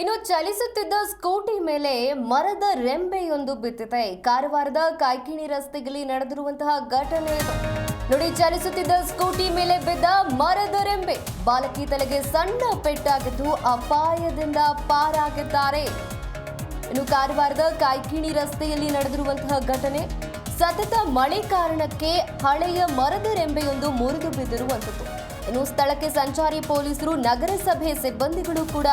ಇನ್ನು ಚಲಿಸುತ್ತಿದ್ದ ಸ್ಕೂಟಿ ಮೇಲೆ ಮರದ ರೆಂಬೆಯೊಂದು ಬಿದ್ದಿದೆ. ಕಾರವಾರದ ಕಾಯ್ಕಿಣಿ ರಸ್ತೆಗಳಲ್ಲಿ ನಡೆದಿರುವಂತಹ ಘಟನೆ ಇದು. ನೋಡಿ, ಚಲಿಸುತ್ತಿದ್ದ ಸ್ಕೂಟಿ ಮೇಲೆ ಬಿದ್ದ ಮರದ ರೆಂಬೆ. ಬಾಲಕಿ ತಲೆಗೆ ಸಣ್ಣ ಪೆಟ್ಟಾಗಿದ್ದು ಅಪಾಯದಿಂದ ಪಾರಾಗಿದ್ದಾರೆ. ಇನ್ನು ಕಾರವಾರದ ಕಾಯ್ಕಿಣಿ ರಸ್ತೆಯಲ್ಲಿ ನಡೆದಿರುವಂತಹ ಘಟನೆ. ಸತತ ಮಳೆ ಕಾರಣಕ್ಕೆ ಹಳೆಯ ಮರದ ರೆಂಬೆಯೊಂದು ಮುರಿದು ಬಿದ್ದಿರುವಂಥದ್ದು. ಇನ್ನು ಸ್ಥಳಕ್ಕೆ ಸಂಚಾರಿ ಪೊಲೀಸರು ನಗರಸಭೆ ಸಿಬ್ಬಂದಿಗಳು ಕೂಡ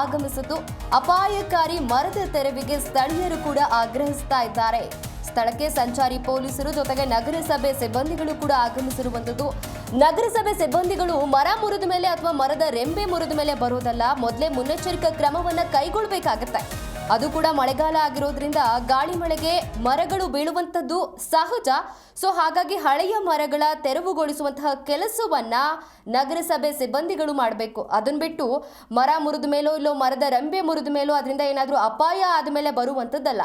ಆಗಮಿಸಿದ್ದು ಅಪಾಯಕಾರಿ ಮರದ ತೆರವಿಗೆ ಸ್ಥಳೀಯರು ಕೂಡ ಆಗ್ರಹಿಸ್ತಾ ಇದ್ದಾರೆ. ಸ್ಥಳಕ್ಕೆ ಸಂಚಾರಿ ಪೊಲೀಸರು ಜೊತೆಗೆ ನಗರಸಭೆ ಸಿಬ್ಬಂದಿಗಳು ಕೂಡ ಆಗಮಿಸಿರುವಂಥದ್ದು ನಗರಸಭೆ ಸಿಬ್ಬಂದಿಗಳು ಮರ ಮುರಿದ ಮೇಲೆ ಅಥವಾ ಮರದ ರೆಂಬೆ ಮುರಿದ ಮೇಲೆ ಬರೋದಲ್ಲ ಮೊದಲೇ ಮುನ್ನೆಚ್ಚರಿಕಾ ಕ್ರಮವನ್ನ ಕೈಗೊಳ್ಳಬೇಕಾಗತ್ತೆ. ಅದು ಕೂಡ ಮಳೆಗಾಲ ಆಗಿರೋದ್ರಿಂದ ಗಾಳಿ ಮಳೆಗೆ ಮರಗಳು ಬೀಳುವಂಥದ್ದು ಸಹಜ. ಸೊ ಹಾಗಾಗಿ ಹಳೆಯ ಮರಗಳ ತೆರವುಗೊಳಿಸುವಂತಹ ಕೆಲಸವನ್ನ ನಗರಸಭೆ ಸಿಬ್ಬಂದಿಗಳು ಮಾಡಬೇಕು. ಅದನ್ನ ಬಿಟ್ಟು ಮರ ಮುರಿದ ಮೇಲೋ ಇಲ್ಲೋ ಮರದ ರೆಂಬೆ ಮುರಿದ ಮೇಲೋ ಅದರಿಂದ ಏನಾದರೂ ಅಪಾಯ ಆದಮೇಲೆ ಬರುವಂಥದ್ದಲ್ಲ.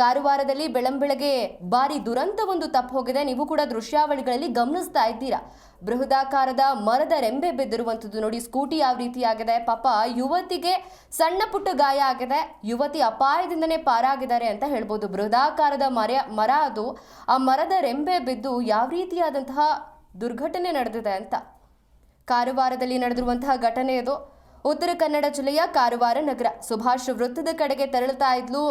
ಕಾರವಾರದಲ್ಲಿ ಬೆಳಂಬೆಳಗ್ಗೆ ಭಾರಿ ದುರಂತ ಒಂದು ತಪ್ಪು ಹೋಗಿದೆ. ನೀವು ಕೂಡ ದೃಶ್ಯಾವಳಿಗಳಲ್ಲಿ ಗಮನಿಸ್ತಾ ಇದ್ದೀರಾ? ಬೃಹದಾಕಾರದ ಮರದ ರೆಂಬೆ ಬಿದ್ದಿರುವಂಥದ್ದು ನೋಡಿ, ಸ್ಕೂಟಿ ಯಾವ ರೀತಿ ಆಗಿದೆ? ಪಾಪ, ಯುವತಿಗೆ ಸಣ್ಣ ಪುಟ್ಟ ಗಾಯ ಆಗಿದೆ. ಯುವತಿ ಅಪಾಯದಿಂದನೇ ಪಾರಾಗಿದ್ದಾರೆ ಅಂತ ಹೇಳ್ಬೋದು. ಬೃಹದಾಕಾರದ ಮರ ಮರ ಅದು, ಆ ಮರದ ರೆಂಬೆ ಬಿದ್ದು ಯಾವ ರೀತಿಯಾದಂತಹ ದುರ್ಘಟನೆ ನಡೆದಿದೆ ಅಂತ. ಕಾರವಾರದಲ್ಲಿ ನಡೆದಿರುವಂತಹ ಘಟನೆ ಇದು ಉತ್ತರ ಕನ್ನಡ ಜಿಲ್ಲೆಯ ಕಾರವಾರ ನಗರ. ಸುಭಾಷ್ ವೃತ್ತದ ಕಡೆಗೆ ತೆರಳುತ್ತಾ ಇದ್ಲು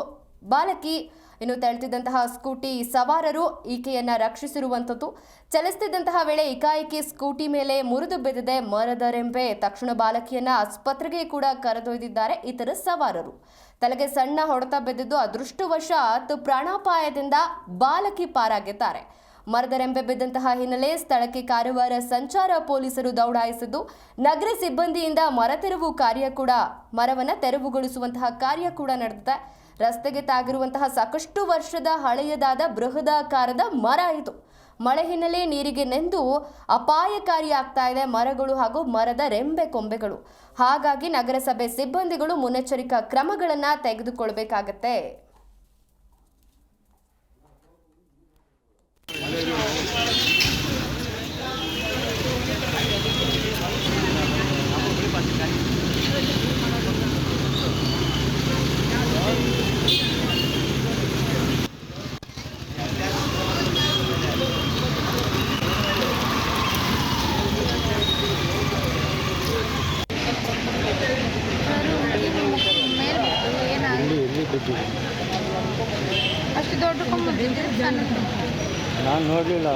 ಬಾಲಕಿ. ಇನ್ನು ತೆರಳುತ್ತಿದ್ದಂತಹ ಸ್ಕೂಟಿ ಸವಾರರು ಈಕೆಯನ್ನ ರಕ್ಷಿಸಿರುವಂಥದ್ದು. ಚಲಿಸುತ್ತಿದ್ದಂತಹ ವೇಳೆ ಏಕಾಏಕಿ ಸ್ಕೂಟಿ ಮೇಲೆ ಮುರಿದು ಬಿದ್ದಿದೆ ಮರದರೆಂಬೆ. ತಕ್ಷಣ ಬಾಲಕಿಯನ್ನ ಆಸ್ಪತ್ರೆಗೆ ಕೂಡ ಕರೆದೊಯ್ದಿದ್ದಾರೆ ಇತರ ಸವಾರರು. ತಲೆಗೆ ಸಣ್ಣ ಹೊಡೆತ ಬಿದ್ದಿದ್ದು ಅದೃಷ್ಟವಶಾತ್ ಪ್ರಾಣಾಪಾಯದಿಂದ ಬಾಲಕಿ ಪಾರಾಗಿದ್ದಾರೆ. ಮರದರೆಂಬೆ ಬಿದ್ದಂತಹ ಹಿನ್ನೆಲೆ ಸ್ಥಳಕ್ಕೆ ಕಾರವಾರ ಸಂಚಾರ ಪೊಲೀಸರು ದೌಡಾಯಿಸಿದ್ದು, ನಗರ ಸಿಬ್ಬಂದಿಯಿಂದ ಮರ ತೆರವು ಕಾರ್ಯ ಕೂಡ ಮರವನ್ನು ತೆರವುಗೊಳಿಸುವಂತಹ ಕಾರ್ಯ ಕೂಡ ನಡೆದಿದೆ. ರಸ್ತೆಗೆ ತಾಗಿರುವಂತಹ ಸಾಕಷ್ಟು ವರ್ಷದ ಹಳೆಯದಾದ ಬೃಹದಾಕಾರದ ಮರ ಇದು. ಮಳೆ ಹಿನ್ನೆಲೆ ನೀರಿಗೆ ನೆಂದು ಅಪಾಯಕಾರಿ ಆಗ್ತಾ ಇದೆ ಮರಗಳು ಹಾಗೂ ಮರದ ರೆಂಬೆ ಕೊಂಬೆಗಳು. ಹಾಗಾಗಿ ನಗರಸಭೆ ಸಿಬ್ಬಂದಿಗಳು ಮುನ್ನೆಚ್ಚರಿಕಾ ಕ್ರಮಗಳನ್ನು ತೆಗೆದುಕೊಳ್ಬೇಕಾಗತ್ತೆ. ಅಷ್ಟು ದೊಡ್ಡ ನೋಡಲಿಲ್ಲ ಬಿದ್ದಿದ್ದು ಯಾರಲ್ಲ ನಾನು ನೋಡಲಿಲ್ಲ